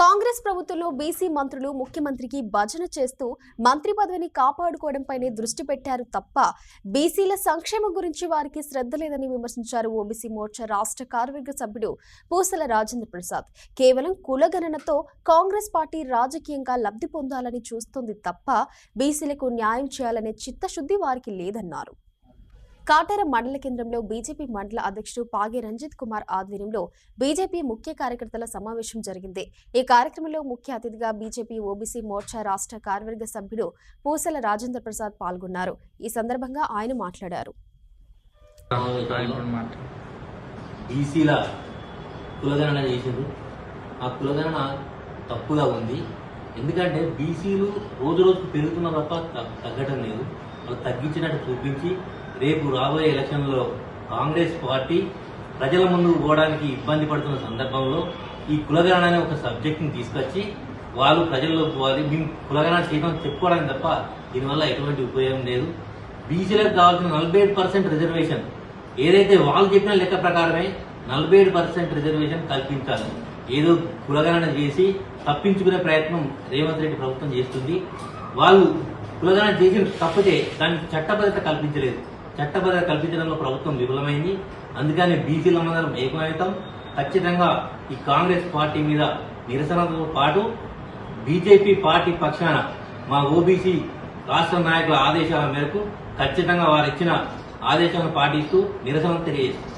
కాంగ్రెస్ ప్రభుత్వంలో బీసీ మంత్రులు ముఖ్యమంత్రికి భజన చేస్తూ మంత్రి పదవిని కాపాడుకోవడంపైనే దృష్టి పెట్టారు తప్ప బీసీల సంక్షేమం గురించి వారికి శ్రద్ధ లేదని విమర్శించారు ఓబీసీ మోర్చా రాష్ట్ర కార్యవర్గ సభ్యుడు పూసల రాజేంద్ర ప్రసాద్. కేవలం కులగణనతో కాంగ్రెస్ పార్టీ రాజకీయంగా లబ్ధి పొందాలని చూస్తోంది తప్ప బీసీలకు న్యాయం చేయాలనే చిత్తశుద్ధి వారికి లేదన్నారు. కాటర మండల కేంద్రంలో బీజేపీ మండల అధ్యక్షుడు పాగే రంజిత్ కుమార్ ఆధ్వర్యంలో బీజేపీ ముఖ్య కార్యకర్తల సమావేశం జరిగింది. ఈ కార్యక్రమంలో ముఖ్య అతిథిగా బీజేపీ ఓబీసీ మోర్చా రాష్ట్ర కార్యవర్గ సభ్యుడు పూసల రాజేంద్ర ప్రసాద్ పాల్గొన్నారు. ఈ సందర్భంగా ఆయన మాట్లాడారు. బీసీల కులగణన ఆ కులగణన తప్పుగా ఉంది. ఎందుకంటే బీసీలు రోజు రోజుకు పెరుగుతున్న తప్ప తగ్గటం లేదు. వాళ్ళు తగ్గించినట్టు చూపించి రేపు రాబోయే ఎలక్షన్లో కాంగ్రెస్ పార్టీ ప్రజల ముందు పోవడానికి ఇబ్బంది పడుతున్న సందర్భంలో ఈ కులగణన అనే ఒక సబ్జెక్ట్ని తీసుకొచ్చి వాళ్ళు ప్రజల్లో పోవాలి. మేము కులగణన చేయడం చెప్పుకోవడానికి తప్ప దీనివల్ల ఎటువంటి ఉపయోగం లేదు. బీసీలకు కావాల్సిన నలభై ఏడు పర్సెంట్ రిజర్వేషన్ ఏదైతే వాళ్ళు చెప్పిన లెక్క ప్రకారమే నలభై ఏడు పర్సెంట్ రిజర్వేషన్ కల్పించాలి. ఏదో కులగణన చేసి తప్పించుకునే ప్రయత్నం రేవంత్ రెడ్డి ప్రభుత్వం చేస్తుంది. వాళ్ళు కులగణన చేసి తప్పితే దానికి చట్టబద్ధత కల్పించలేదు. చట్టబద్ధత కల్పించడంలో ప్రభుత్వం విఫలమైంది. అందుకని బీసీలందరం ఏకమవుతాం. ఖచ్చితంగా ఈ కాంగ్రెస్ పార్టీ మీద నిరసనతో పాటు బీజేపీ పార్టీ పక్షాన మా ఓబీసీ రాష్ట్ర నాయకుల ఆదేశాల మేరకు ఖచ్చితంగా వారు ఇచ్చిన ఆదేశాలను పాటిస్తూ నిరసన తెలియజేస్తాం.